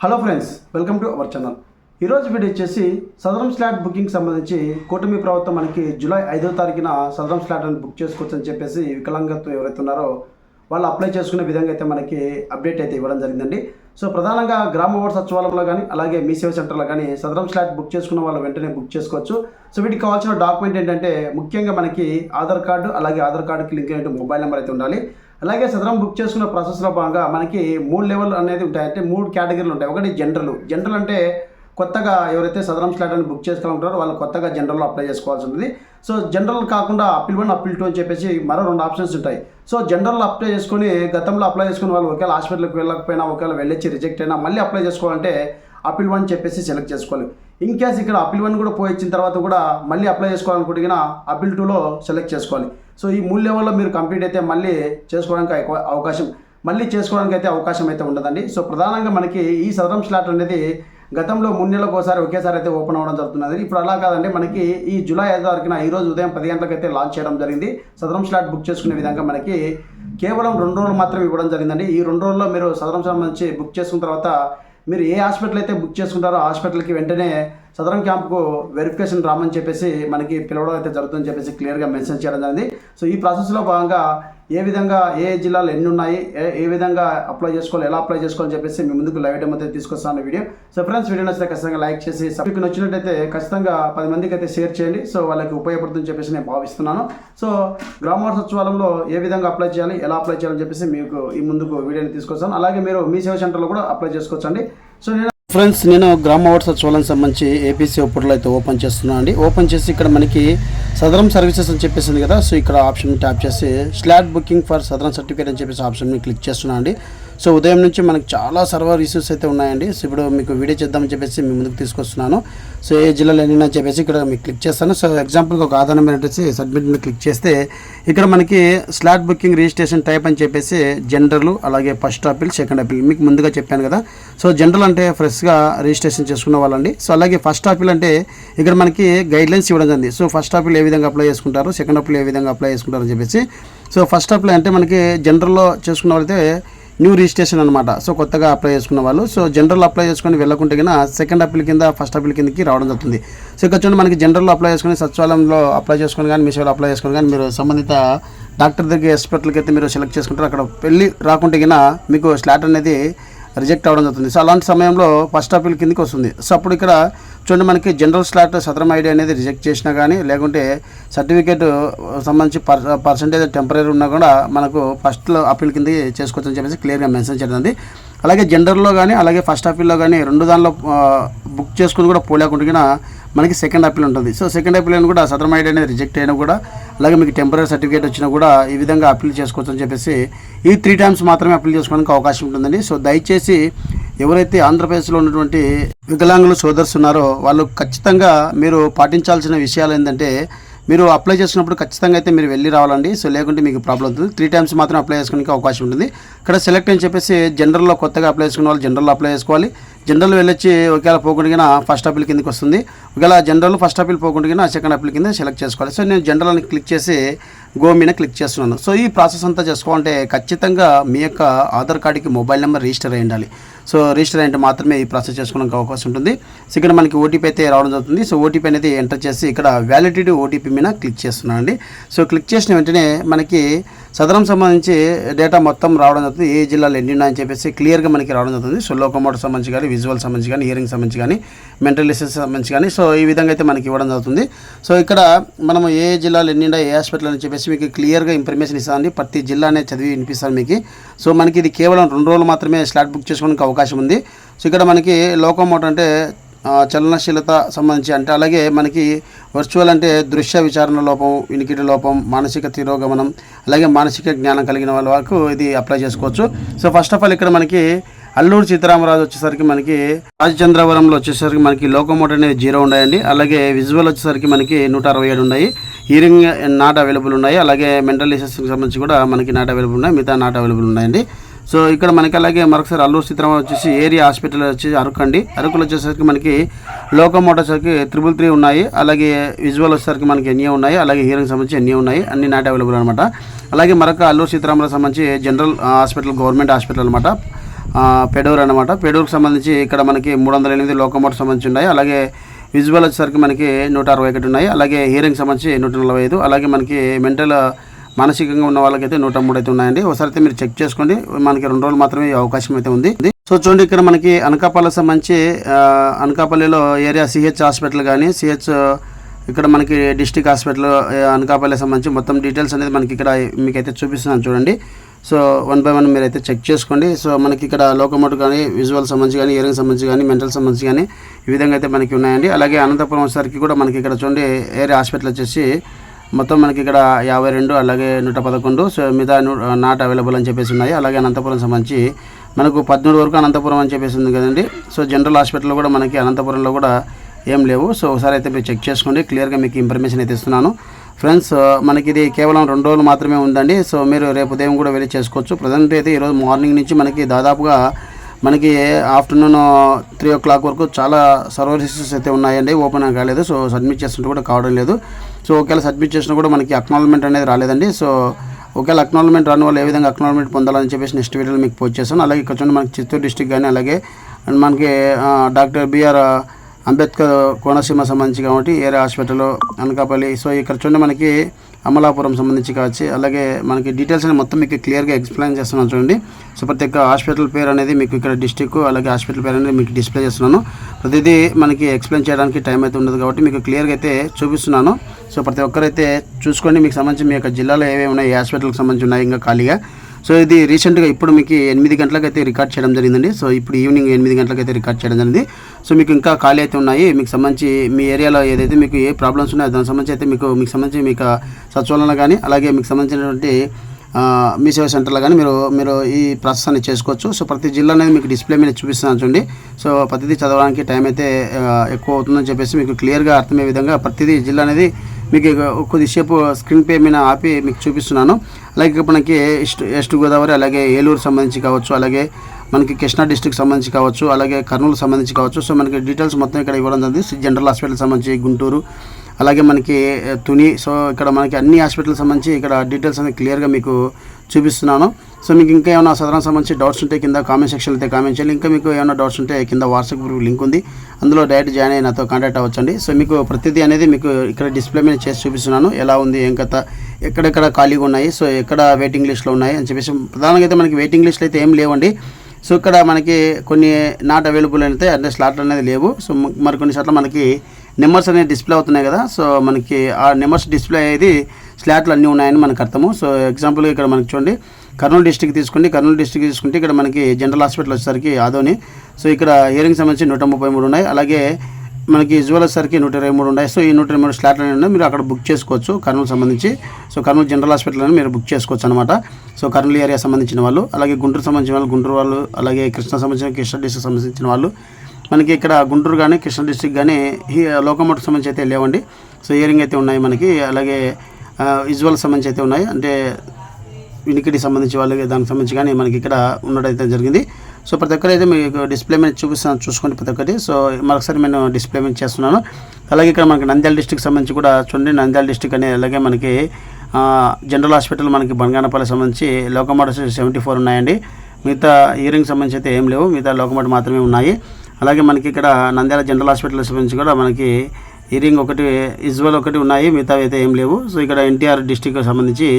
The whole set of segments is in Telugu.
Hello friends welcome to our channel. ఈరోజు వీడియో వచ్చేసి సదరం స్లాట్ బుకింగ్ సంబంధించి కూటమి ప్రభుత్వం మనకి జూలై ఐదో తారీఖున సదరం స్లాట్ అని బుక్ చేసుకోవచ్చు అని చెప్పేసి వికలాంగత్వం ఎవరైతే ఉన్నారో వాళ్ళు అప్లై చేసుకునే విధంగా అయితే మనకి అప్డేట్ అయితే ఇవ్వడం జరిగిందండి. సో ప్రధానంగా గ్రామ వార్డు సచివాలయంలో కానీ అలాగే మీ సేవ సెంటర్లో కానీ సదరం స్లాట్ బుక్ చేసుకున్న వాళ్ళు వెంటనే బుక్ చేసుకోవచ్చు. సో వీటికి కావాల్సిన డాక్యుమెంట్ ఏంటంటే ముఖ్యంగా మనకి ఆధార్ కార్డు అలాగే ఆధార్ కార్డుకి లింక్ అయిన మొబైల్ నెంబర్ అయితే ఉండాలి. అలాగే సదరం బుక్ చేసుకున్న ప్రాసెస్లో భాగంగా మనకి మూడు లెవెల్ అనేది ఉంటాయి. అంటే మూడు కేటగిరీలు ఉంటాయి. ఒకటి జనరల్ జనరల్ అంటే కొత్తగా ఎవరైతే సదరం స్లాట్ అని బుక్ చేసుకోవాలంటారో వాళ్ళు కొత్తగా జనరల్లో అప్లై చేసుకోవాల్సి ఉంటుంది. సో జనరల్ కాకుండా అప్పీల్ వన్ అప్పీల్ టూ అని చెప్పేసి మరో రెండు ఆప్షన్స్ ఉంటాయి. సో జనరల్ అప్లై చేసుకొని గతంలో అప్లై చేసుకుని వాళ్ళు ఒకవేళ హాస్పిటల్కి వెళ్ళకపోయినా ఒకవేళ వెళ్ళొచ్చి రిజెక్ట్ అయినా మళ్ళీ అప్లై చేసుకోవాలంటే అప్పీల్ వన్ చెప్పేసి సెలెక్ట్ చేసుకోవాలి. ఇన్ కేస్ ఇక్కడ అప్పీల్ వన్ కూడా పోయి ఇచ్చిన తర్వాత కూడా మళ్ళీ అప్లై చేసుకోవాలనుకుంటున్నా అప్పీల్ టూలో సెలెక్ట్ చేసుకోవాలి. సో ఈ మూడు లెవెల్లో మీరు కంప్లీట్ అయితే మళ్ళీ చేసుకోవడానికి ఎక్కువ అవకాశం మళ్ళీ చేసుకోవడానికి అయితే అవకాశం అయితే ఉండదండి. సో ప్రధానంగా మనకి ఈ సదరం స్లాట్ అనేది గతంలో మూడు నెలలకు ఒకసారి ఒకేసారి అయితే ఓపెన్ అవ్వడం జరుగుతున్నది. ఇప్పుడు అలా కాదండి మనకి ఈ జూలై ఐదో తారీఖున ఈ రోజు ఉదయం పది గంటలకు అయితే లాంచ్ చేయడం జరిగింది. సదరం స్లాట్ బుక్ చేసుకునే విధంగా మనకి కేవలం రెండు రోజులు మాత్రమే ఇవ్వడం జరిగిందండి. ఈ రెండు రోజుల్లో మీరు సదరం సంబంధించి బుక్ చేసుకున్న తర్వాత మీరు ఏ హాస్పిటల్ అయితే బుక్ చేసుకుంటారో ఆ హాస్పిటల్కి వెంటనే సదరం క్యాంప్కు వెరిఫికేషన్ రామని చెప్పేసి మనకి పిలవడం అయితే జరుగుతుందని చెప్పేసి క్లియర్గా మెన్షన్ చేయడం జరిగింది. సో ఈ ప్రాసెస్లో భాగంగా ఏ విధంగా ఏ జిల్లాలు ఎన్ని ఉన్నాయి ఏ ఏ విధంగా అప్లై చేసుకోవాలి ఎలా అప్లై చేసుకోవాలని చెప్పేసి మీ ముందుకు లైవ్ డెమో అయితే తీసుకొస్తాను వీడియో. సో ఫ్రెండ్స్ వీడియో నచ్చితే ఖచ్చితంగా లైక్ చేసి మీకు నచ్చినట్టయితే ఖచ్చితంగా పది మందికి అయితే షేర్ చేయండి. సో వాళ్ళకి ఉపయోగపడుతుందని చెప్పేసి నేను భావిస్తున్నాను. సో గ్రామ సచివాలయంలో ఏ విధంగా అప్లై చేయాలి ఎలా అప్లై చేయాలని చెప్పేసి మీకు ఈ ముందుకు వీడియోని తీసుకొస్తాను. అలాగే మీరు మీ సేవ సెంటర్లో కూడా అప్లై చేసుకోవచ్చండి. సో నేను ఫ్రెండ్స్ నేను గ్రామ వాటర్ సచివాలయం సంబంధించి ఏపీసీ పోర్టల్ అయితే ఓపెన్ చేస్తున్నాను అండి. ఓపెన్ చేసి ఇక్కడ మనకి సదరం సర్వీసెస్ అని చెప్పేసింది కదా సో ఇక్కడ ఆప్షన్ ట్యాప్ చేసి slot booking for Sadarem certificate అని చెప్పేసి ఆప్షన్ క్లిక్ చేస్తున్నాను అండి. సో ఉదయం నుంచి మనకి చాలా సర్వర్ ఇష్యూస్ అయితే ఉన్నాయండి. సో ఇప్పుడు మీకు వీడియో చేద్దామని చెప్పేసి మీ ముందుకు తీసుకొస్తున్నాను. సో ఏ జిల్లాలో ఎన్ని చెప్పేసి ఇక్కడ మీకు క్లిక్ చేస్తాను. సో ఎగ్జాంపుల్కి ఒక ఆధారం వచ్చేసి సబ్మిట్ మీద క్లిక్ చేస్తే ఇక్కడ మనకి స్లాట్ బుకింగ్ రిజిస్ట్రేషన్ టైప్ అని చెప్పేసి జనరల్ అలాగే ఫస్ట్ అపీల్ సెకండ్ అపీల్ మీకు ముందుగా చెప్పాను కదా. సో జనరల్ అంటే ఫ్రెష్గా రిజిస్ట్రేషన్ చేసుకున్న వాళ్ళండి. సో అలాగే ఫస్ట్ అపీల్ అంటే ఇక్కడ మనకి గైడ్ లైన్స్ ఇవ్వడం జరిగింది. సో ఫస్ట్ అపీల్ ఏ విధంగా అప్లై చేసుకుంటారు సెకండ్ అపీల్ ఏ విధంగా అప్లై చేసుకుంటారు అని చెప్పేసి. సో ఫస్ట్ అప్లై అంటే మనకి జనరల్లో చేసుకున్న వాళ్ళైతే న్యూ రిజిస్ట్రేషన్ అనమాట సో కొత్తగా అప్లై చేసుకున్న వాళ్ళు. సో జనరల్ అప్లై చేసుకొని వెళ్ళకుంటే కన్నా సెకండ్ అప్పీల్ కింద ఫస్ట్ అప్పీల్ కిందకి రావడం జరుగుతుంది. సో ఇక్కడ చూడండి మనకి జనరల్ అప్లై చేసుకుని సచివాలయంలో అప్లై చేసుకొని కానీ మీ సేవలో అప్లై చేసుకొని కానీ మీరు సంబంధిత డాక్టర్ దగ్గర హాస్పిటల్కి అయితే మీరు సెలెక్ట్ చేసుకుంటారు. అక్కడ వెళ్ళి రాకుంటే కన్నా మీకు స్లాట్ అనేది రిజెక్ట్ అవ్వడం జరుగుతుంది. సో అలాంటి సమయంలో ఫస్ట్ అప్పీల్ కిందకి వస్తుంది. సో అప్పుడు ఇక్కడ చూడండి మనకి జనరల్ స్లాట్ సదరం ఐడి అనేది రిజెక్ట్ చేసినా కానీ లేకుంటే సర్టిఫికేట్ సంబంధించి పర్ పర్సంటేజ్ టెంపరీ ఉన్నా కూడా మనకు ఫస్ట్లో అప్పీల్ కింద చేసుకోవచ్చు అని చెప్పేసి క్లియర్గా మెన్షన్ చేయడం అలాగే జనరల్లో కానీ అలాగే ఫస్ట్ అప్పీల్లో కానీ రెండు దానిలో బుక్ చేసుకుని కూడా పోలేకుండా మనకి సెకండ్ అప్పీల్ ఉంటుంది. సో సెకండ్ అప్పీల్ అని కూడా సదరం ఐడి అనేది రిజెక్ట్ అయినా కూడా అలాగే మీకు టెంపరీ సర్టిఫికేట్ వచ్చినా కూడా ఈ విధంగా అప్పీల్ చేసుకోవచ్చు అని చెప్పేసి ఈ త్రీ టైమ్స్ మాత్రమే అప్పీల్ చేసుకోవడానికి అవకాశం ఉంటుందండి. సో దయచేసి ఎవరైతే ఆంధ్రప్రదేశ్లో ఉన్నటువంటి వికలాంగులు సోదర్స్ ఉన్నారో వాళ్ళు ఖచ్చితంగా మీరు పాటించాల్సిన విషయాలు ఏంటంటే మీరు అప్లై చేసినప్పుడు ఖచ్చితంగా అయితే మీరు వెళ్ళి రావాలండి. సో లేకుంటే మీకు ప్రాబ్లం అవుతుంది. త్రీ టైమ్స్ మాత్రం అప్లై చేసుకోవడానికి అవకాశం ఉంటుంది. ఇక్కడ సెలెక్ట్ అని చెప్పేసి జనరల్లో కొత్తగా అప్లై చేసుకున్న వాళ్ళు జనరల్లో అప్లై చేసుకోవాలి. జనరల్ వెళ్ళొచ్చి ఒకవేళ పోకుండా ఫస్ట్ అప్పీల్ కిందకి వస్తుంది. ఒకవేళ జనరల్ ఫస్ట్ అప్పీల్ పోకుండా సెకండ్ అప్పీల్ కింద సెలెక్ట్ చేసుకోవాలి. సో నేను జనరల్ అని క్లిక్ చేసి గో మీద క్లిక్ చేస్తున్నాను. సో ఈ ప్రాసెస్ అంతా చేసుకోవాలంటే ఖచ్చితంగా మీ యొక్క ఆధార్ కార్డుకి మొబైల్ నెంబర్ రిజిస్టర్ అయి ఉండాలి. సో రిజిస్టర్ అయితే మాత్రమే ఈ ప్రాసెస్ చేసుకోవడానికి అవకాశం ఉంటుంది. సో ఇక్కడ మనకి ఓటీపీ అయితే రావడం జరుగుతుంది. సో ఓటీపీ అనేది ఎంటర్ చేసి ఇక్కడ వ్యాలిడిటీ ఓటీపీ మీద క్లిక్ చేస్తున్నానండి. సో క్లిక్ చేసిన వెంటనే మనకి సదరం సంబంధించి డేటా మొత్తం రావడం జరుగుతుంది ఏ జిల్లాలో ఎన్ని అని చెప్పేసి క్లియర్గా మనకి రావడం జరుగుతుంది. సో లోకోమోటర్ సంబంధించి కానీ విజువల్ సంబంధించి కానీ హియరింగ్ సంబంధించి కానీ మెంటల్ సంబంధించి కానీ సో ఈ విధంగా అయితే మనకి ఇవ్వడం జరుగుతుంది. సో ఇక్కడ మనము ఏ జిల్లాలో ఎన్నిండా ఏ హాస్పిటల్ అని చెప్పేసి మీకు క్లియర్గా ఇన్ఫర్మేషన్ ఇస్తానండి. ప్రతి జిల్లానే చదివి వినిపిస్తాను మీకు. సో మనకి ఇది కేవలం రెండు రోజులు మాత్రమే స్లాట్ బుక్ చేసుకోవడానికి అవకాశం ఉంది. సో ఇక్కడ మనకి లోకోమోటర్ అంటే చలనశీలత సంబంధించి అంటే అలాగే మనకి వర్చువల్ అంటే దృశ్య విచారణ లోపం వినికిడి లోపం మానసిక తిరోగమనం అలాగే మానసిక జ్ఞానం కలిగిన వాళ్ళ వరకు ఇది అప్లై చేసుకోవచ్చు. సో ఫస్ట్ ఆఫ్ ఆల్ ఇక్కడ మనకి అల్లూరు సీతారామరాజు వచ్చేసరికి మనకి రాజచంద్రవరంలో వచ్చేసరికి మనకి లోకమోట్ అనేది జీరో ఉన్నాయండి. అలాగే విజువల్ వచ్చేసరికి మనకి నూట అరవై ఏడు ఉన్నాయి. హీరింగ్ నాట్ అవైలబుల్ ఉన్నాయి. అలాగే మెంటల్ డిసెస్కి సంబంధించి కూడా మనకి నాట్ అవైలబుల్ ఉన్నాయి. మిగతా నాట్ అవైలబుల్ ఉన్నాయండి. సో ఇక్కడ మనకి అలాగే మరొకసారి అల్లూరు సీతారామ వచ్చేసి ఏరియా హాస్పిటల్ వచ్చేసి అరకు అండి అరకులో వచ్చేసరికి మనకి లోకమోటర్సరికి త్రిబుల్ త్రీ ఉన్నాయి. అలాగే విజువల్ వచ్చేసరికి మనకి ఎన్ని ఉన్నాయి? అలాగే హీరోకి సంబంధించి ఎన్ని ఉన్నాయి? అన్ని నాట్ అవైలబుల్ అనమాట అలాగే మరొక అల్లూరు సీతారామరాజు సంబంధించి జనరల్ హాస్పిటల్ గవర్నమెంట్ హాస్పిటల్ అనమాట పెడూరు అనమాట పెడూరుకు సంబంధించి ఇక్కడ మనకి మూడు వందల ఎనిమిది లోకమోటర్ సంబంధించి ఉన్నాయి. అలాగే విజువల్ వచ్చేసరికి మనకి నూట అరవై ఒకటి ఉన్నాయి. అలాగే హీరింగ్ సంబంధించి నూట నలభై ఐదు. అలాగే మనకి మెంటల్ మానసికంగా ఉన్న వాళ్ళకైతే నూట మూడు అయితే ఉన్నాయండి. ఒకసారి అయితే మీరు చెక్ చేసుకోండి. మనకి రెండు రోజులు మాత్రమే అవకాశం అయితే ఉంది. సో చూడండి ఇక్కడ మనకి అనకాపల్లి సంబంధించి అనకాపల్లిలో ఏరియా సిహెచ్ హాస్పిటల్ కానీ సిహెచ్ ఇక్కడ మనకి డిస్టిక్ హాస్పిటల్ అనకాపల్లి సంబంధించి మొత్తం డీటెయిల్స్ అనేది మనకి ఇక్కడ మీకైతే చూపిస్తున్నాను చూడండి. సో వన్ బై వన్ మీరైతే చెక్ చేసుకోండి. సో మనకి ఇక్కడ లోకమోటర్ కానీ విజువల్ సంబంధించి కానీ ఇయరింగ్ సంబంధించి కానీ మెంటల్ సంబంధించి కానీ ఈ విధంగా అయితే మనకి ఉన్నాయండి. అలాగే అనంతపురం వచ్చేసరికి కూడా మనకి ఇక్కడ చూడండి ఏరియా హాస్పిటల్ వచ్చేసి మొత్తం మనకి ఇక్కడ యాభై రెండు అలాగే నూట పదకొండు సో మిగతా నాట్ అవైలబుల్ అని చెప్పేసి ఉన్నాయి. అలాగే అనంతపురం సంబంధించి మనకు పద్మూడు వరకు అనంతపురం అని చెప్పేసి ఉంది కదండి. సో జనరల్ హాస్పిటల్లో కూడా మనకి అనంతపురంలో కూడా ఏం లేవు. సో ఒకసారి అయితే మీరు చెక్ చేసుకోండి. క్లియర్గా మీకు ఇన్ఫర్మేషన్ అయితే ఇస్తున్నాను. ఫ్రెండ్స్ మనకి ఇది కేవలం రెండు రోజులు మాత్రమే ఉందండి. సో మీరు రేపు ఉదయం కూడా వెళ్ళి చేసుకోవచ్చు. ప్రజెంట్ అయితే ఈరోజు మార్నింగ్ నుంచి మనకి దాదాపుగా మనకి ఆఫ్టర్నూన్ త్రీ ఓ క్లాక్ వరకు చాలా సర్వీసెస్ అయితే ఉన్నాయండి. ఓపెన్ కాలేదు. సో సబ్మిట్ చేస్తుంటే కూడా కావడం లేదు. సో ఒకవేళ సబ్మిట్ చేసినా కూడా మనకి అక్నాలజ్మెంట్ అనేది రాలేదండి. సో ఒకవేళ అక్నాలజ్మెంట్ రాని వాళ్ళు ఏ విధంగా అక్నాలజ్మెంట్ పొందాలని చెప్పేసి నెక్స్ట్ వీడియోలో మీకు పోస్ట్ చేస్తాను. అలాగే ఇక్కడ చూడండి మనకి చిత్తూరు డిస్టిక్ కానీ అలాగే అండ్ మనకి డాక్టర్ బిఆర్ అంబేద్కర్ కోనసీమ సంబంధించి కాబట్టి ఏరే హాస్పిటల్ అనకాపల్లి. సో ఇక్కడ చూడండి మనకి అమలాపురం సంబంధించి కావచ్చు. అలాగే మనకి డీటెయిల్స్ అనేది మొత్తం మీకు క్లియర్గా ఎక్స్ప్లెయిన్ చేస్తున్నాను చూడండి. సో ప్రతి ఒక్క హాస్పిటల్ పేరు అనేది మీకు ఇక్కడ డిస్టిక్ అలాగే హాస్పిటల్ పేరు అనేది మీకు డిస్ప్లే చేస్తున్నాను. ప్రతిదీ మనకి ఎక్స్ప్లెయిన్ చేయడానికి టైం అయితే ఉండదు కాబట్టి మీకు క్లియర్గా అయితే చూపిస్తున్నాను. సో ప్రతి ఒక్కరైతే చూసుకోండి. మీకు సంబంధించి మీ యొక్క జిల్లాలో ఏమేమి ఉన్నాయి హాస్పిటల్కి సంబంధించి ఉన్నాయి ఇంకా ఖాళీగా. సో ఇది రీసెంట్గా ఇప్పుడు మీకు ఎనిమిది గంటలకు అయితే రికార్డ్ చేయడం జరిగిందండి. సో ఇప్పుడు ఈవినింగ్ ఎనిమిది గంటలకు అయితే రికార్డ్ చేయడం జరిగింది. సో మీకు ఇంకా ఖాళీ అయితే ఉన్నాయి. మీకు సంబంధించి మీ ఏరియాలో ఏదైతే మీకు ఏ ప్రాబ్లమ్స్ ఉన్నాయో దానికి సంబంధించి అయితే మీకు మీకు సంబంధించి మీకు సచివాలయంలో కానీ అలాగే మీకు సంబంధించినటువంటి మీ సేవ సెంటర్లో కానీ మీరు మీరు ఈ ప్రాసెస్ అనేది చేసుకోవచ్చు. సో ప్రతి జిల్లా అనేది మీకు డిస్ప్లే మీద చూపిస్తున్నాను చూడండి. సో ప్రతిదీ చదవడానికి టైం అయితే ఎక్కువ అవుతుందని చెప్పేసి మీకు క్లియర్గా అర్థమయ్యే విధంగా ప్రతిదీ జిల్లా అనేది మీకు కొద్దిసేపు స్క్రీన్ పే మీద ఆపి మీకు చూపిస్తున్నాను. అలాగే ఇప్పుడు మనకి ఈస్ట్ ఈస్ట్ గోదావరి అలాగే ఏలూరు సంబంధించి కావచ్చు అలాగే మనకి కృష్ణా డిస్టిక్ సంబంధించి కావచ్చు అలాగే కర్నూలు సంబంధించి కావచ్చు. సో మనకి డీటెయిల్స్ మొత్తం ఇక్కడ ఇవ్వడం జరిగింది. జనరల్ హాస్పిటల్ సంబంధించి గుంటూరు అలాగే మనకి తుని సో ఇక్కడ మనకి అన్ని హాస్పిటల్ సంబంధించి ఇక్కడ డీటెయిల్స్ అనేది క్లియర్గా మీకు చూపిస్తున్నాను. సో మీకు ఇంకా ఏమైనా సదరం సంబంధించి డౌట్స్ ఉంటే కింద కామెంట్ సెక్షన్లో అయితే కామెంట్ చేయాలి ఇంకా మీకు ఏమైనా డౌట్స్ ఉంటే కింద వాట్సాప్ గ్రూప్ లింక్ ఉంది. అందులో డైరెక్ట్ జాయిన్ అయ్యి నాతో కాంటాక్ట్ అవ్వచ్చండి. సో మీకు ప్రతిదీ అనేది మీకు ఇక్కడ డిస్ప్లే మీద చేసి చూపిస్తున్నాను. ఎలా ఉంది ఏం కథ ఎక్కడెక్కడ ఖాళీగా ఉన్నాయి సో ఎక్కడ వెయిటింగ్ లిస్ట్లో ఉన్నాయి అని చెప్పేసి ప్రధానంగా అయితే మనకి వెయిటింగ్ లిస్ట్లో అయితే ఏం లేవండి. సో ఇక్కడ మనకి కొన్ని నాట్ అవైలబుల్ అయితే అంటే స్లాట్లు అనేది లేవు. సో మరికొన్ని సార్లు మనకి నెంబర్స్ అనేవి డిస్ప్లే అవుతున్నాయి కదా. సో మనకి ఆ నెంబర్స్ డిస్ప్లే అయ్యేది స్లాట్లు అన్నీ ఉన్నాయని మనకు అర్థము. సో ఎగ్జాంపుల్గా ఇక్కడ మనకి చూడండి. కర్నూలు డిస్టిక్ తీసుకోండి కర్నూలు డిస్టిక్ తీసుకుంటే ఇక్కడ మనకి జనరల్ హాస్పిటల్ వచ్చేసరికి ఆదోని. సో ఇక్కడ హియరింగ్ సంబంధించి నూట ముప్పై మూడు ఉన్నాయి. అలాగే మనకి విజువల్ వచ్చేసరికి నూట ఇరవై మూడు ఉన్నాయి. సో ఈ నూట ఇరవై మూడు స్లాట్లు అనేవి ఉన్నాయి మీరు అక్కడ బుక్ చేసుకోవచ్చు కర్నూలు సంబంధించి. సో కర్నూలు జనరల్ హాస్పిటల్ అని మీరు బుక్ చేసుకోవచ్చు అనమాట సో కర్నూలు ఏరియా సంబంధించిన వాళ్ళు అలాగే గుంటూరు సంబంధించిన వాళ్ళు గుంటూరు వాళ్ళు అలాగే కృష్ణా సంబంధించిన కృష్ణా డిస్ట్రిక్ట్ సంబంధించిన వాళ్ళు. మనకి ఇక్కడ గుంటూరు కానీ కృష్ణా డిస్టిక్ కానీ హీ లోకమోటివ్ సంబంధించి అయితే లేవండి. సో ఇయరింగ్ అయితే ఉన్నాయి మనకి. అలాగే విజువల్ సంబంధించి అయితే ఉన్నాయి. అంటే వినికిడి సంబంధించి వాళ్ళకి దానికి సంబంధించి కానీ మనకి ఇక్కడ ఉండడం అయితే జరిగింది. సో ప్రతి ఒక్కరైతే మీకు డిస్ప్లే మీద చూపిస్తాను చూసుకోండి ప్రతి ఒక్కటి. సో మరొకసారి నేను డిస్ప్లే మీద చేస్తున్నాను. అలాగే ఇక్కడ మనకి నంద్యాల డిస్టిక్ సంబంధించి కూడా చూడండి. నంద్యాల డిస్టిక్ అనే అలాగే మనకి జనరల్ హాస్పిటల్ మనకి బంగానపల్లి సంబంధించి లోకమోటర్ సెవెంటీ ఫోర్ ఉన్నాయండి. మిగతా ఇయరింగ్ సంబంధించి అయితే ఏం లేవు. మిగతా లోకమోటర్ మాత్రమే ఉన్నాయి. అలాగే మనకి ఇక్కడ నంద్యాల జనరల్ హాస్పిటల్ సంబంధించి కూడా మనకి ఇయరింగ్ ఒకటి ఇజ్వల్ ఒకటి ఉన్నాయి. మిగతా అయితే ఏం లేవు. సో ఇక్కడ ఎన్టీఆర్ డిస్టిక్ సంబంధించి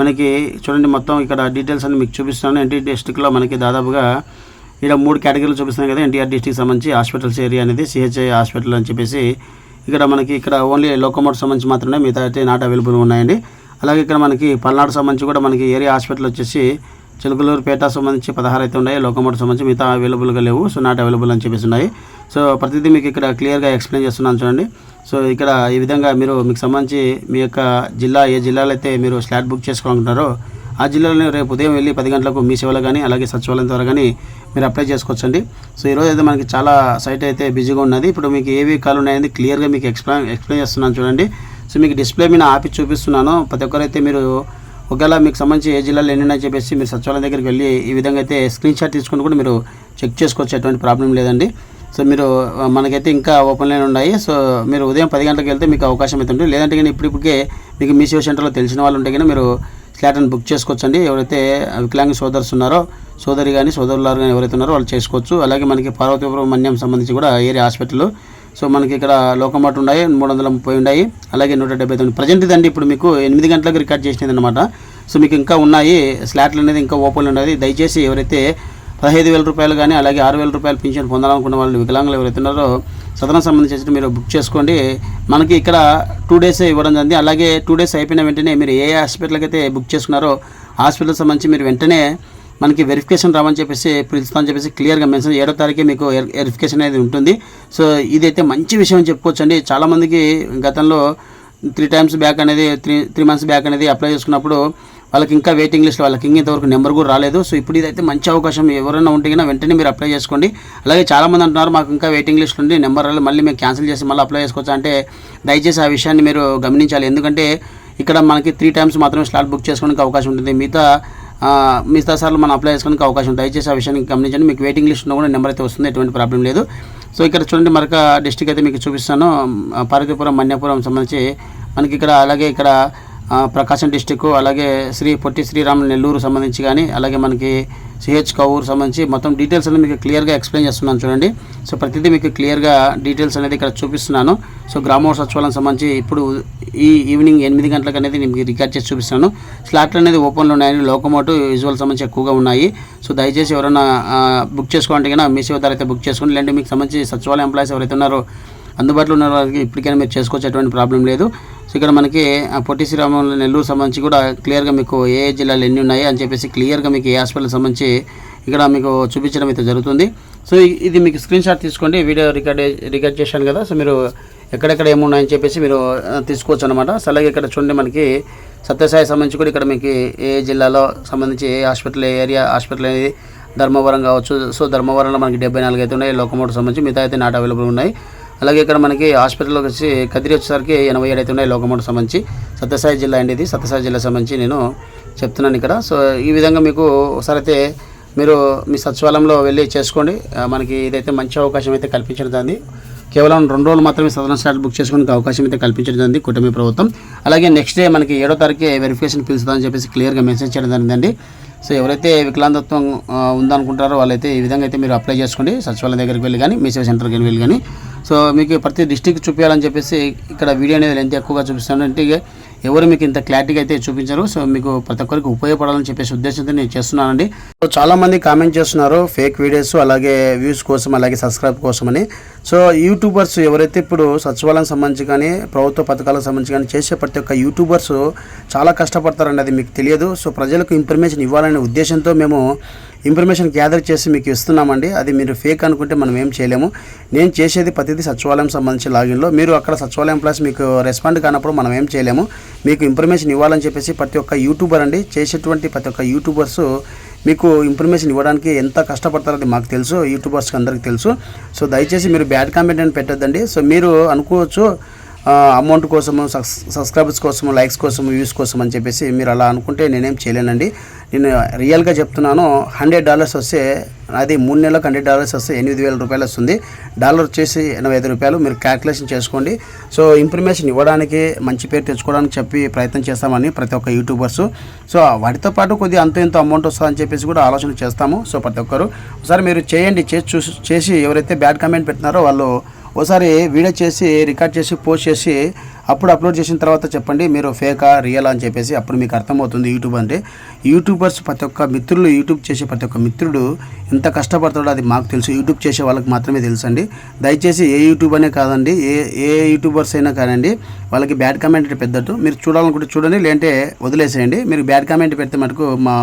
మనకి చూడండి మొత్తం ఇక్కడ డీటెయిల్స్ అన్ని మీకు చూపిస్తున్నాను. ఎన్టీ డిస్టిక్లో మనకి దాదాపుగా ఇక్కడ మూడు కేటగిరీలు చూపిస్తున్నాయి కదా. ఎన్టీఆర్ డిస్టిక్ సంబంధించి హాస్పిటల్స్ ఏరియా అనేది సిహెచ్ఐ హాస్పిటల్ అని చెప్పేసి ఇక్కడ మనకి ఇక్కడ ఓన్లీ లోకమోట్ సంబంధించి మాత్రమే మిగతా అయితే నాట్ అవైలబుల్ ఉన్నాయండి. అలాగే ఇక్కడ మనకి పల్నాడు సంబంధించి కూడా మనకి ఏరియా హాస్పిటల్ వచ్చేసి చిలుకలూరుపేట సంబంధించి పదహారు అయితే ఉన్నాయి. లోకమోట్ సంబంధించి మిగతా అవైలబుల్గా లేవు. సో నాట్ అవైలబుల్ అని చెప్పేసి ఉన్నాయి. సో ప్రతిదీ మీకు ఇక్కడ క్లియర్గా ఎక్స్ప్లెయిన్ చేస్తున్నాను చూడండి. సో ఇక్కడ ఈ విధంగా మీరు మీకు సంబంధించి మీ యొక్క జిల్లా ఏ జిల్లాలో అయితే మీరు స్లాట్ బుక్ చేసుకోవాలనుకుంటున్నారో ఆ జిల్లాలో రేపు ఉదయం వెళ్ళి పది గంటలకు మీ సేవలో కానీ అలాగే సచివాలయం ద్వారా కానీ మీరు అప్లై చేసుకోవచ్చండి. సో ఈరోజు అయితే మనకి చాలా సైట్ అయితే బిజీగా ఉన్నది. ఇప్పుడు మీకు ఏవి కాలు ఉన్నాయని క్లియర్గా మీకు ఎక్స్ప్లెయిన్ ఎక్స్ప్లెయిన్ చేస్తున్నాను చూడండి. సో మీకు డిస్ప్లే మీద ఆపి చూపిస్తున్నాను. ప్రతి ఒక్కరైతే మీరు ఒకవేళ మీకు సంబంధించి ఏ జిల్లాలో ఎన్ని చెప్పేసి మీరు సచివాలయం దగ్గరికి వెళ్ళి ఈ విధంగా అయితే స్క్రీన్ షాట్ తీసుకుని కూడా మీరు చెక్ చేసుకోవచ్చు ఎటువంటి ప్రాబ్లం లేదండి. సో మీరు మనకైతే ఇంకా ఓపెన్ లైన్ ఉన్నాయి. సో మీరు ఉదయం పది గంటలకు వెళ్తే మీకు అవకాశం అయితే ఉంటుంది. లేదంటే కానీ ఇప్పటికే మీకు మీ సేవ సెంటర్లో తెలిసిన వాళ్ళు ఉంటే కానీ మీరు స్లాట్ని బుక్ బుక్ చేసుకోవచ్చండి. ఎవరైతే వికలాంగ సోదరుస్ ఉన్నారో సోదరి కానీ సోదరులారు కానీ ఎవరైతే ఉన్నారో వాళ్ళు చేసుకోవచ్చు. అలాగే మనకి పార్వతీపురం మన్యం సంబంధించి కూడా ఏరియా హాస్పిటల్ సో మనకి ఇక్కడ లోకమాట ఉన్నాయి మూడు వందల ముప్పై ఉన్నాయి అలాగే నూట డెబ్బై తొమ్మిది. ప్రజెంట్ ఇదండి ఇప్పుడు మీకు ఎనిమిది గంటలకు రికార్డ్ చేసినది అనమాట సో మీకు ఇంకా ఉన్నాయి స్లాట్లు అనేది ఇంకా ఓపెన్ ఉన్నది దయచేసి ఎవరైతే పదహైదు వేల రూపాయలు కానీ అలాగే ఆరు వేల రూపాయలు పింఛన్ పొందాలనుకున్న వాళ్ళు వికలాంగులు ఎవరైతే ఉన్నారో సదనం సంబంధించి మీరు బుక్ చేసుకోండి. మనకి ఇక్కడ టూ డేస్ ఇవ్వడం జరిగింది. అలాగే టూ డేస్ అయిపోయిన వెంటనే మీరు ఏ హాస్పిటల్కి అయితే బుక్ చేసుకున్నారో హాస్పిటల్ సంబంధించి మీరు వెంటనే మనకి వెరిఫికేషన్ రావని చెప్పేసి పిలుస్తామని చెప్పేసి క్లియర్గా మెన్షన్ ఏడో తారీఖు మీకు వెరిఫికేషన్ అనేది ఉంటుంది. సో ఇదైతే మంచి విషయం అని చెప్పుకోవచ్చు అండి చాలామందికి గతంలో త్రీ టైమ్స్ బ్యాక్ అనేది త్రీ త్రీ మంత్స్ బ్యాక్ అనేది అప్లై చేసుకున్నప్పుడు వాళ్ళకి ఇంకా వెయిటింగ్ లిస్ట్ వాళ్ళకి ఇంకా ఇంతవరకు నెంబర్ కూడా రాలేదు. సో ఇప్పుడు ఇదైతే మంచి అవకాశం. ఎవరైనా ఉంటే కన్నా వెంటనే మీరు అప్లై చేసుకోండి. అలాగే చాలామంది అంటున్నారు మాకు ఇంకా వెయిటింగ్ లిస్ట్ ఉంది. నెంబర్ రాలేదు. మళ్ళీ మేము క్యాన్సిల్ చేసి మళ్ళీ అప్లై చేసుకోవచ్చు? అంటే దయచేసి ఆ విషయాన్ని మీరు గమనించాలి. ఎందుకంటే ఇక్కడ మనకి త్రీ టైమ్స్ మాత్రమే స్లాట్ బుక్ చేసుకోవడానికి అవకాశం ఉంటుంది. మిగతా మిగతా సార్లు మనం అప్లై చేసుకోవడానికి అవకాశం ఉంటుంది. దయచేసి ఆ విషయాన్ని గమనించండి. మీకు వెయిటింగ్ లిస్ట్లో కూడా నెంబర్ అయితే వస్తుంది. ఎటువంటి ప్రాబ్లం లేదు. సో ఇక్కడ చూడండి మరొక డిస్టిక్ అయితే మీకు చూపిస్తాను. పార్వతీపురం మన్యాపురం సంబంధించి మనకి ఇక్కడ అలాగే ఇక్కడ ప్రకాశం డిస్టిక్ అలాగే శ్రీ పొట్టి శ్రీరాములు నెల్లూరు సంబంధించి కానీ అలాగే మనకి సిహెచ్ కౌర్ సంబంధించి మొత్తం డీటెయిల్స్ అనేది మీకు క్లియర్గా ఎక్స్ప్లెయిన్ చేస్తున్నాను చూడండి. సో ప్రతిదీ మీకు క్లియర్గా డీటెయిల్స్ అనేది ఇక్కడ చూపిస్తున్నాను. సో గ్రామోత్సవాలకు సచివాలయం సంబంధించి ఇప్పుడు ఈ ఈవినింగ్ ఎనిమిది గంటలకు అనేది నేను మీకు రికార్డ్ చేసి చూపిస్తాను స్లాట్లు అనేది ఓపెన్లో ఉన్నాయని లోకమోటివ్ విజువల్ సంబంధించి ఎక్కువగా ఉన్నాయి. సో దయచేసి ఎవరైనా బుక్ చేసుకోవాలంటే కన్నా మీ సేవ ద్వారా అయితే బుక్ చేసుకోండి లేదంటే మీకు సంబంధించి సచివాలయం ఎంప్లాయీస్ ఎవరైతే ఉన్నారో అందుబాటులో ఉన్న వారికి ఇప్పటికైనా మీరు చేసుకోవచ్చు ఎటువంటి ప్రాబ్లం లేదు. సో ఇక్కడ మనకి ఆ పొట్టి శ్రీరామంలో నెల్లూరు సంబంధించి కూడా క్లియర్గా మీకు ఏ జిల్లాలు ఎన్ని ఉన్నాయి అని చెప్పేసి క్లియర్గా మీకు ఏ హాస్పిటల్ సంబంధించి ఇక్కడ మీకు చూపించడం అయితే జరుగుతుంది. సో ఇది మీకు స్క్రీన్ షాట్ తీసుకోండి వీడియో రికార్డ్ రికార్డ్ చేశాను కదా సో మీరు ఎక్కడెక్కడ ఏమున్నాయని చెప్పేసి మీరు తీసుకోవచ్చు అనమాట సో అలాగే ఇక్కడ చూడండి మనకి సత్యసాయి సంబంధించి కూడా ఇక్కడ మీకు ఏ జిల్లాలో సంబంధించి ఏ హాస్పిటల్ ఏ ఏరియా హాస్పిటల్ అనేది ధర్మవరం కావచ్చు. సో ధర్మవరంలో మనకి డెబ్బై నాలుగు అయితే ఉన్నాయి లోకమోటర్ సంబంధించి మిగతా అయితే నాట్ అవైలబుల్ ఉన్నాయి. అలాగే ఇక్కడ మనకి హాస్పిటల్కి వచ్చి కదిరి వచ్చేసరికి ఎనభై ఏడు అయితే ఉన్నాయి లోకమోటర్ సంబంధించి. సత్యసాయి జిల్లా అండి ఇది సత్యసాయి జిల్లా సంబంధించి నేను చెప్తున్నాను ఇక్కడ. సో ఈ విధంగా మీకు ఒకసారి అయితే మీరు మీ సచివాలయంలో వెళ్ళి చేసుకోండి. మనకి ఇదైతే మంచి అవకాశం అయితే కల్పించడం కేవలం రెండు రోజులు మాత్రమే సదరన్ స్టార్ట్ బుక్ చేసుకునే అవకాశం అయితే కల్పించడం జరిగింది కూటమి ప్రభుత్వం. అలాగే నెక్స్ట్ డే మనకి ఏడో తారీఖే వెరిఫికేషన్ పిలుస్తుందని చెప్పేసి క్లియర్గా మెసేజ్ చేయడం జరిగిందండి. సో ఎవరైతే వికలాంగత్వం ఉందనుకుంటారో వాళ్ళైతే ఈ విధంగా అయితే మీరు అప్లై చేసుకోండి. సచివాలయం దగ్గరికి వెళ్ళి కానీ మీ సేవ సెంటర్కి వెళ్ళి కానీ. సో మీకు ప్రతి డిస్టిక్ చూపించాలని చెప్పేసి ఇక్కడ వీడియో అనేది ఎంత ఎక్కువగా చూపిస్తాను అంటే ఎవరు మీకు ఇంత క్లారిటీగా అయితే చూపించారు. సో మీకు ప్రతి ఒక్కరికి ఉపయోగపడాలని చెప్పేసి ఉద్దేశంతో నేను చేస్తున్నానండి. సో చాలామంది కామెంట్ చేస్తున్నారు ఫేక్ వీడియోస్ అలాగే వ్యూస్ కోసం అలాగే సబ్స్క్రైబ్ కోసమని. సో యూట్యూబర్స్ ఎవరైతే ఇప్పుడు సచివాలయం సంబంధించి కానీ ప్రభుత్వ పథకాలకు సంబంధించి కానీ చేసే ప్రతి ఒక్క యూట్యూబర్స్ చాలా కష్టపడతారండి అది మీకు తెలియదు. సో ప్రజలకు ఇన్ఫర్మేషన్ ఇవ్వాలనే ఉద్దేశంతో మేము ఇన్ఫర్మేషన్ గ్యాదర్ చేసి మీకు ఇస్తున్నామండి. అది మీరు ఫేక్ అనుకుంటే మనం ఏం చేయలేము. నేను చేసేది ప్రతిదీ సచివాలయం సంబంధించి లాగిన్లో. మీరు అక్కడ సచివాలయం ప్లస్ మీకు రెస్పాండ్ కానప్పుడు మనం ఏం చేయలేము. మీకు ఇన్ఫర్మేషన్ ఇవ్వాలని చెప్పేసి ప్రతి ఒక్క యూట్యూబర్ అండి చేసేటువంటి ప్రతి ఒక్క యూట్యూబర్స్ మీకు ఇన్ఫర్మేషన్ ఇవ్వడానికి ఎంత కష్టపడతారో అది మాకు తెలుసు. యూట్యూబర్స్కి అందరికీ తెలుసు. సో దయచేసి మీరు బ్యాడ్ కామెంట్ అని పెట్టద్దండి. సో మీరు అనుకోవచ్చు అమౌంట్ కోసము సబ్స్క్రైబర్స్ కోసము లైక్స్ కోసము వ్యూస్ కోసం అని చెప్పేసి మీరు అలా అనుకుంటే నేనేం చేయలేనండి. నేను రియల్గా చెప్తున్నాను హండ్రెడ్ డాలర్స్ వస్తే అది మూడు నెలలకు హండ్రెడ్ డాలర్స్ వస్తే ఎనిమిది వేల రూపాయలు వస్తుంది. డాలర్ వచ్చేసి ఎనభై ఐదు రూపాయలు మీరు క్యాల్కులేషన్ చేసుకోండి. సో ఇన్ఫర్మేషన్ ఇవ్వడానికి మంచి పేరు తెచ్చుకోవడానికి చెప్పి ప్రయత్నం చేస్తామని ప్రతి ఒక్క యూట్యూబర్స్ సో వాటితో పాటు కొద్దిగా అంత ఇంత అమౌంట్ వస్తుందని చెప్పేసి కూడా ఆలోచన చేస్తాము. సో ప్రతి ఒక్కరు ఒకసారి మీరు చేయండి చేసి చూసి చేసి ఎవరైతే బ్యాడ్ కామెంట్ పెట్టినారో వాళ్ళు ఒకసారి వీడియో చేసి రికార్డ్ చేసి పోస్ట్ చేసి అప్పుడు అప్లోడ్ చేసిన తర్వాత చెప్పండి మీరు ఫేకా రియల్ అని చెప్పేసి అప్పుడు మీకు అర్థమవుతుంది యూట్యూబ్ అంటే. యూట్యూబర్స్ ప్రతి ఒక్క మిత్రులు యూట్యూబ్ చేసే ప్రతి ఒక్క మిత్రుడు ఎంత కష్టపడతాడో అది మాకు తెలుసు. యూట్యూబ్ చేసే వాళ్ళకి మాత్రమే తెలుసు అండి దయచేసి ఏ యూట్యూబ్ అనే కాదండి ఏ ఏ యూట్యూబర్స్ అయినా కాదండి వాళ్ళకి బ్యాడ్ కామెంట్ పెద్దట్టు మీరు చూడాలనుకుంటే చూడండి లేదంటే వదిలేసేయండి. మీరు బ్యాడ్ కామెంట్ పెడితే మటుకు మా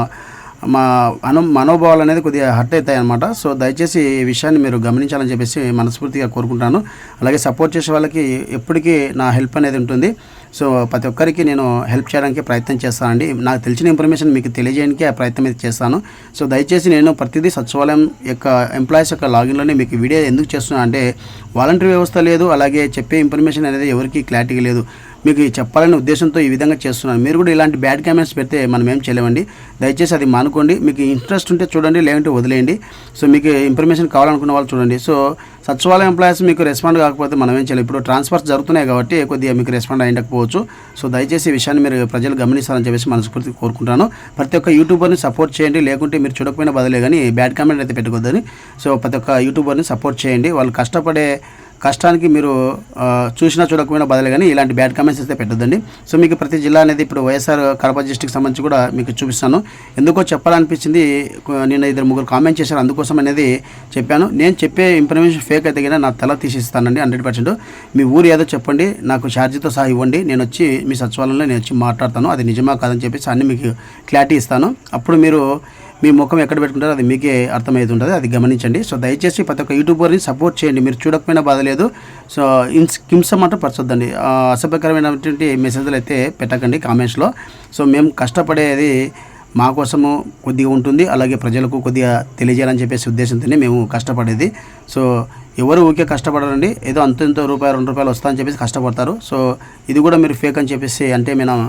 మా అను మనోభావాలు అనేది కొద్దిగా హర్ట్ అవుతాయి అనమాట సో దయచేసి ఈ విషయాన్ని మీరు గమనించాలని చెప్పేసి మనస్ఫూర్తిగా కోరుకుంటాను. అలాగే సపోర్ట్ చేసే వాళ్ళకి ఎప్పటికీ నా హెల్ప్ అనేది ఉంటుంది. సో ప్రతి ఒక్కరికి నేను హెల్ప్ చేయడానికి ప్రయత్నం చేస్తానండి. నాకు తెలిసిన ఇన్ఫర్మేషన్ మీకు తెలియజేయడానికి ఆ ప్రయత్నం అయితే చేస్తాను. సో దయచేసి నేను ప్రతిదీ సచివాలయం యొక్క ఎంప్లాయీస్ యొక్క లాగిన్లోనే మీకు వీడియో ఎందుకు చేస్తున్నాను అంటే వాలంటరీ వ్యవస్థ లేదు. అలాగే చెప్పే ఇన్ఫర్మేషన్ అనేది ఎవరికి క్లారిటీ లేదు. మీకు చెప్పాలనే ఉద్దేశంతో ఈ విధంగా చేస్తున్నాను. మీరు కూడా ఇలాంటి బ్యాడ్ కామెంట్స్ పెడితే మనం ఏం చేయలేమండి. దయచేసి అది మానుకోండి. మీకు ఇంట్రెస్ట్ ఉంటే చూడండి లేదంటే వదిలేయండి. సో మీకు ఇన్ఫర్మేషన్ కావాలనుకున్న వాళ్ళు చూడండి. సో సచివాలయం ఎంప్లాయీస్ మీకు రెస్పాండ్ కాకపోతే మనం ఏం చేయాలి. ఇప్పుడు ట్రాన్స్ఫర్స్ జరుగుతున్నాయి కాబట్టి కొద్దిగా మీకు రెస్పాండ్ అయ్యకపోవచ్చు సో దయచేసి ఈ విషయాన్ని మీరు ప్రజలు గమనిస్తారని చెప్పేసి మనస్ఫూర్తి కోరుకుంటాను ప్రతి ఒక్క యూట్యూబర్ని సపోర్ట్ చేయండి. లేకుంటే మీరు చూడకపోయినా బదలే కానీ బ్యాడ్ కామెంట్ అయితే పెట్టుకోద్దని. సో ప్రతి ఒక్క యూట్యూబర్ని సపోర్ట్ చేయండి. వాళ్ళు కష్టపడే కష్టానికి మీరు చూసినా చూడకపోయినా బదులు కానీ ఇలాంటి బ్యాడ్ కామెంట్స్ అయితే పెట్టద్దండి. సో మీకు ప్రతి జిల్లా అనేది ఇప్పుడు వైఎస్ఆర్ కడప డిస్టిక్ సంబంధించి కూడా మీకు చూపిస్తాను. ఎందుకో చెప్పాలనిపించింది నేను నిన్న ఇద్దరు ముగ్గురు కామెంట్ చేశారు. అందుకోసం అనేది చెప్పాను. నేను చెప్పే ఇన్ఫర్మేషన్ ఫేక్ అయితే కానీ నా తల తీసిస్తానండి హండ్రెడ్ పర్సెంట్. మీ ఊరు ఏదో చెప్పండి నాకు ఛార్జీతో సహా ఇవ్వండి. నేను వచ్చి మీ సచివాలయంలో నేను వచ్చి మాట్లాడతాను. అది నిజమా కాదని చెప్పేసి అన్ని మీకు క్లారిటీ ఇస్తాను. అప్పుడు మీరు మీ ముఖం ఎక్కడ పెట్టుకుంటారో అది మీకే అర్థమవుతుంటుంది అది గమనించండి. సో దయచేసి ప్రతి ఒక్క యూట్యూబర్ని సపోర్ట్ చేయండి. మీరు చూడకపోయినా బాధ లేదు. సో ఇన్స్ కింస మాట పరచొద్దండి. అసభ్యకరమైనటువంటి మెసేజ్లు అయితే పెట్టకండి కామెంట్స్లో. సో మేము కష్టపడేది మా కోసము కొద్దిగా ఉంటుంది. అలాగే ప్రజలకు కొద్దిగా తెలియజేయాలని చెప్పేసి ఉద్దేశంతోనే మేము కష్టపడేది. సో ఎవరు ఊరికే కష్టపడరండి. ఏదో అంత ఇంత రూపాయలు రెండు రూపాయలు వస్తా అని చెప్పేసి కష్టపడతారు. సో ఇది కూడా మీరు ఫేక్ అని చెప్పేసి అంటే మనం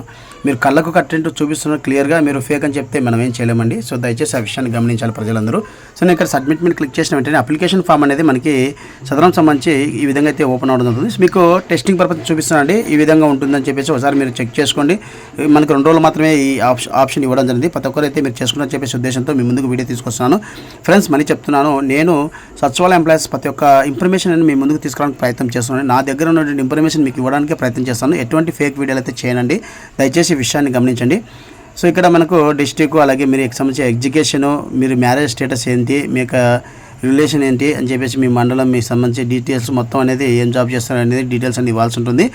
మీరు కళ్ళకు కట్టినట్టు చూపిస్తున్నారు క్లియర్గా మీరు ఫేక్ అని చెప్తే మనం ఏం చేయలేమండి. సో దయచేసి ఆ విషయాన్ని గమనించాలి ప్రజలందరూ. సో నేను ఇక్కడ సబ్మిట్ మీద క్లిక్ చేసిన వెంటనే అప్లికేషన్ ఫామ్ అనేది మనకి సదరం సంబంధించి ఈ విధంగా అయితే ఓపెన్ అవడం జరుగుతుంది. మీకు టెస్టింగ్ పర్పస్ చూపిస్తానండి ఈ విధంగా ఉంటుందని చెప్పేసి ఒకసారి మీరు చెక్ చేసుకోండి. మనకు రెండు రోజులు మాత్రమే ఈ ఆప్షన్ ఆప్షన్ ఇవ్వడం జరిగింది. ప్రతి ఒక్కరు అయితే మీరు చేసుకున్నారని చెప్పేసి ఉద్దేశంతో మీ ముందుకు వీడియో తీసుకొస్తున్నాను. ఫ్రెండ్స్ మనీ చెప్తున్నాను. నేను సచివాలయ ఎంప్లాయీస్ ప్రతి ఒక్క ఇన్ఫర్మేషన్ అని మీ ముందుకు తీసుకురావడానికి ప్రయత్నం చేస్తున్నాను. నా దగ్గర ఉన్నటువంటి ఇన్ఫర్మేషన్ మీకు ఇవ్వడానికి ప్రయత్నం చేస్తాను. ఎటువంటి ఫేక్ వీడియోలు అయితే చేయనండి. దయచేసి ఈ విషయాన్ని గమనించండి. సో ఇక్కడ మనకు డిస్టిక్ అలాగే మీరు సంబంధించిన ఎడ్యుకేషను మీరు మ్యారేజ్ స్టేటస్ ఏంటి మీ యొక్క రిలేషన్ ఏంటి అని చెప్పేసి మీ మండలం మీకు సంబంధించి డీటెయిల్స్ మొత్తం అనేది ఏం జాబ్ చేస్తారు అనేది డీటెయిల్స్ అన్ని ఇవ్వాల్సి ఉంటుంది.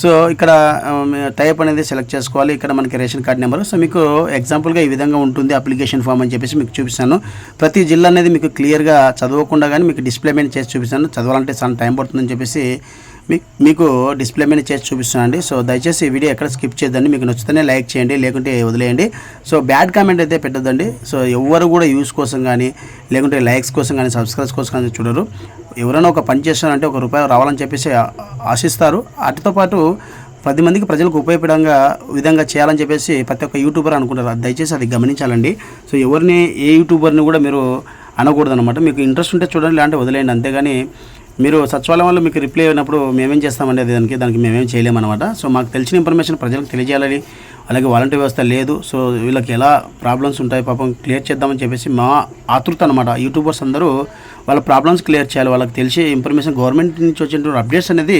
సో ఇక్కడ టైప్ అనేది సెలెక్ట్ చేసుకోవాలి. ఇక్కడ మనకి రేషన్ కార్డ్ నెంబర్. సో మీకు ఎగ్జాంపుల్గా ఈ విధంగా ఉంటుంది అప్లికేషన్ ఫామ్ అని చెప్పేసి మీకు చూపిస్తాను. ప్రతి జిల్లా అనేది మీకు క్లియర్గా చదవకుండా కానీ మీకు డిస్ప్లే చేసి చూపిస్తాను. చదవాలంటే చాలా టైం పడుతుందని చెప్పేసి మీకు డిస్ప్లే మీద చేసి చూపిస్తున్నానండి. సో దయచేసి ఈ వీడియో ఎక్కడ స్కిప్ చేయొద్దండి. మీకు నచ్చితేనే లైక్ చేయండి లేకుంటే వదిలేయండి. సో బ్యాడ్ కామెంట్ అయితే పెట్టద్దండి. సో ఎవరు కూడా యూస్ కోసం కానీ లేకుంటే లైక్స్ కోసం కానీ సబ్స్క్రైబ్స్ కోసం కానీ చూడరు. ఎవరైనా ఒక పని చేస్తారంటే ఒక రూపాయి రావాలని చెప్పేసి ఆశిస్తారు. వాటితో పాటు పది మందికి ప్రజలకు ఉపయోగపడంగా విధంగా చేయాలని చెప్పేసి ప్రతి ఒక్క యూట్యూబర్ అనుకుంటారు. దయచేసి అది గమనించాలండి. సో ఎవరిని ఏ యూట్యూబర్ని కూడా మీరు అనకూడదు అనమాట మీకు ఇంట్రెస్ట్ ఉంటే చూడండి లేదంటే వదిలేయండి. అంతేగాని మీరు సచివాలయం మీకు రిప్లై అయినప్పుడు మేమేం చేస్తామండి అది దానికి దానికి మేమేం చేయలేమన్నమాట. సో మాకు తెలిసిన ఇన్ఫర్మేషన్ ప్రజలకు తెలియజేయాలని అలాగే వాలంటీర్ వ్యవస్థ లేదు. సో వీళ్ళకి ఎలా ప్రాబ్లమ్స్ ఉంటాయి పాపం క్లియర్ చేద్దామని చెప్పేసి మా ఆతృత అనమాట యూట్యూబర్స్ అందరూ వాళ్ళ ప్రాబ్లమ్స్ క్లియర్ చేయాలి. వాళ్ళకి తెలిసి ఇన్ఫర్మేషన్ గవర్నమెంట్ నుంచి వచ్చినటువంటి అప్డేట్స్ అనేది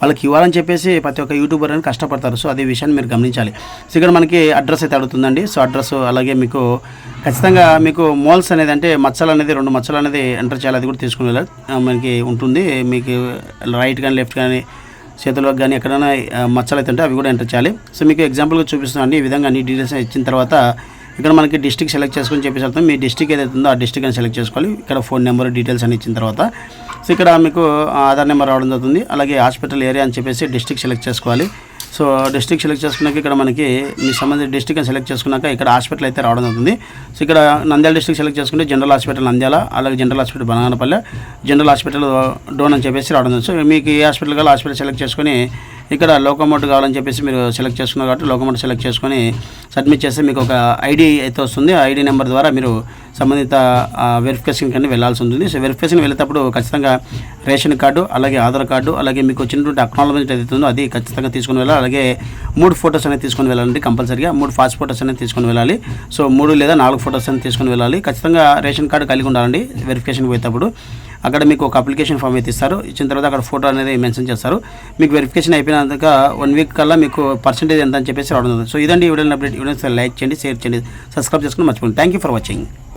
వాళ్ళకి ఇవ్వాలని చెప్పేసి ప్రతి ఒక్క యూట్యూబర్ అని కష్టపడతారు. సో అదే విషయాన్ని మీరు గమనించాలి. సో ఇక్కడ మనకి అడ్రస్ అయితే అడుగుతుందండి. సో అడ్రస్ అలాగే మీకు ఖచ్చితంగా మీకు మోల్స్ అనేది అంటే మచ్చలు అనేది రెండు మచ్చలు అనేది ఎంటర్ చేయాలి. అది కూడా తీసుకుని మనకి ఉంటుంది. మీకు రైట్ కానీ లెఫ్ట్ కానీ చేతులకు కానీ ఎక్కడైనా మచ్చలు అయితే ఉంటే అవి కూడా ఎంటర్ చేయాలి. సో మీకు ఎగ్జాంపుల్గా చూపిస్తున్నాను ఈ విధంగా అన్ని డీటెయిల్స్ ఇచ్చిన తర్వాత ఇక్కడ మనకి డిస్టిక్ సెలెక్ట్ చేసుకుని చెప్పేసి అర్థం. మీ డిస్టిక్ ఏదైతే ఉందో ఆ డిస్టిక్ అని సెలెక్ట్ చేసుకోవాలి. ఇక్కడ ఫోన్ నెంబర్ డీటెయిల్స్ అని ఇచ్చిన తర్వాత. సో ఇక్కడ మీకు ఆధార్ నెంబర్ రావడం జరుగుతుంది. అలాగే హాస్పిటల్ ఏరియా అని చెప్పేసి డిస్టిక్ సెలెక్ట్ చేసుకోవాలి. సో డిస్టిక్ సెలెక్ట్ చేసుకున్నాక ఇక్కడ మనకి మీ సంబంధించిన డిస్ట్రిక్ట్ సెలెక్ట్ చేసుకున్నాక ఇక్కడ హాస్పిటల్ అయితే రావడం జరుగుతుంది. సో ఇక్కడ నంద్యాల డిస్ట్రిక్ట్ సెలెక్ట్ చేసుకుంటే జనరల్ హాస్పిటల్ నంద్యాల అలాగే general hospital Banaganapalle general hospital Dhone అని చెప్పేసి రావడం జరుగుతుంది. సో మీకు ఏ హాస్పిటల్ కావాలో హాస్పిటల్ సెలెక్ట్ చేసుకొని ఇక్కడ లోకమోట్ కావాలని చెప్పేసి మీరు సెలెక్ట్ చేసుకున్నారు కాబట్టి లోకమోట్ సెలెక్ట్ చేసుకొని సబ్మిట్ చేస్తే మీకు ఒక ఐడి అయితే వస్తుంది. ఆ ఐడి నెంబర్ ద్వారా మీరు సంబంధిత వెరిఫికేషన్ కానీ వెళ్ళాల్సి ఉంటుంది. సో వెరిఫికేషన్ వెళ్ళేటప్పుడు ఖచ్చితంగా రేషన్ కార్డు అలాగే ఆధార్ కార్డు అలాగే మీకు వచ్చినటువంటి అక్నాలజ్మెంట్ ఏదైతే ఉందో అది ఖచ్చితంగా తీసుకుని వెళ్ళాలి. అలాగే మూడు ఫొటోస్ అనేది తీసుకొని వెళ్ళాలండి కంపల్సరీగా. మూడు ఫాస్ట్ ఫొటోస్ అనేది తీసుకొని వెళ్ళాలి. సో మూడు లేదా నాలుగు ఫొటోస్ అనేది తీసుకొని వెళ్ళాలి. ఖచ్చితంగా రేషన్ కార్డు కలిగి ఉండాలండి వెరిఫికేషన్ పోయేటప్పుడు. అక్కడ మీకు ఒక అప్లికేషన్ ఫామ్ అయితే ఇస్తారు. ఇచ్చిన తర్వాత అక్కడ ఫోటో అనేది మెన్షన్ చేస్తారు. మీకు వెరిఫికేషన్ అయిపోయినాక వన్ వీక్ కల్లా మీకు పర్సంటేజ్ ఎంత అని చెప్పేసి రావడం సో ఇదండి ఈ వీడియో అప్డేట్ వీడియో లైక్ చేయండి షేర్ చేయండి సబ్స్క్రైబ్ చేసుకుని మర్చిపోండి థ్యాంక్ యూ ఫర్ వాచింగ్